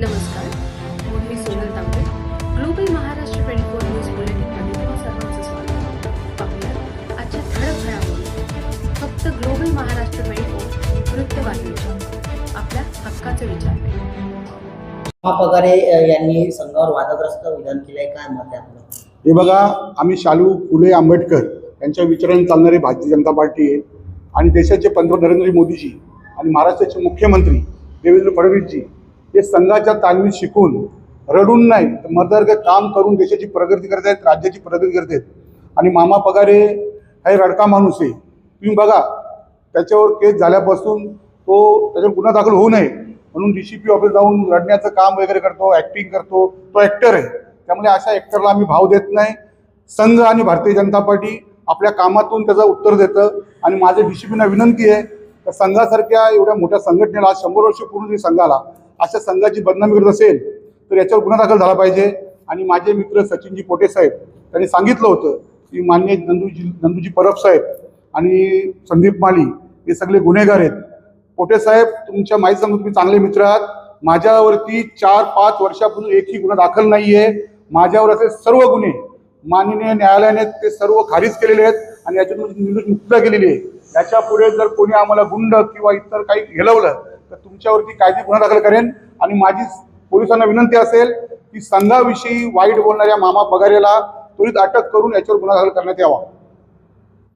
नमस्कार मी Sonal Tambe global Maharashtra twenty four news बुलेटिनमध्ये तुम्हा सर्वांचं स्वागत पाहूया आजच्या ठळक घडामोडी. फक्त ग्लोबल महाराष्ट्र ट्वेंटी फोर वृत्तवाहिनीच्या आपल्या हक्काचे विचार पगारे अ, यांनी संघावर वादग्रस्त विधान केलंय काय मत आहे आपलं हे बघा आम्ही शालू फुले आंबेडकर यांच्या विचाराने चालणारी भारतीय जनता पार्टी आहे आणि देशाचे पंतप्रधान नरेंद्र मोदीजी आणि महाराष्ट्राचे मुख्यमंत्री देवेंद्र फडणवीसजी हे संघाच्या तालमीत शिकून रडून नाही तर मदर्ग काम करून देशाची प्रगती करत आहेत राज्याची प्रगती करत आहेत. आणि मामा पगारे हे रडका माणूस आहे. तुम्ही बघा त्याच्यावर केस झाल्यापासून तो त्याच्यावर गुन्हा दाखल होऊ नये. म्हणून डी सी पी ऑफिस जाऊन रडण्याचं काम वगैरे करतो ॲक्टिंग करतो. तो ॲक्टर आहे. त्यामुळे अशा ॲक्टरला आम्ही भाव देत नाही. संघ आणि भारतीय जनता पार्टी आपल्या कामातून त्याचं उत्तर देतं. आणि माझ्या डी सी पीना विनंती आहे तर संघासारख्या एवढ्या मोठ्या संघटनेला शंभर वर्ष पूर्ण संघाला अशा संघाची बदनामी करत असेल तर याच्यावर गुन्हा दाखल झाला पाहिजे. आणि माझे मित्र सचिनजी पोटे साहेब त्यांनी सांगितलं होतं की मान्य नंदूजी नंदूजी परब साहेब आणि संदीप माली हे सगळे गुन्हेगार आहेत. पोटे साहेब तुमच्या माहिती सांगतो तुम्ही चांगले मित्र आहात. माझ्यावरती चार पाच वर्षापासून एकही गुन्हा दाखल नाही आहे माझ्यावर असे सर्व गुन्हे माननीय न्यायालयाने ते सर्व खारिज केलेले आहेत आणि याच्यातून निवडणूक मुक्त केलेली आहे. याच्यापुढे जर कोणी आम्हाला गुंड किंवा इतर काही हेलवलं तर तुमच्यावरती कायदे गुन्हा दाखल करेन. आणि माझी पोलिसांना विनंती असेल की संघाविषयी वाईट बोलणाऱ्या मामा पगारेला त्वरित अटक करून याच्यावर गुन्हा दाखल करण्यात यावा.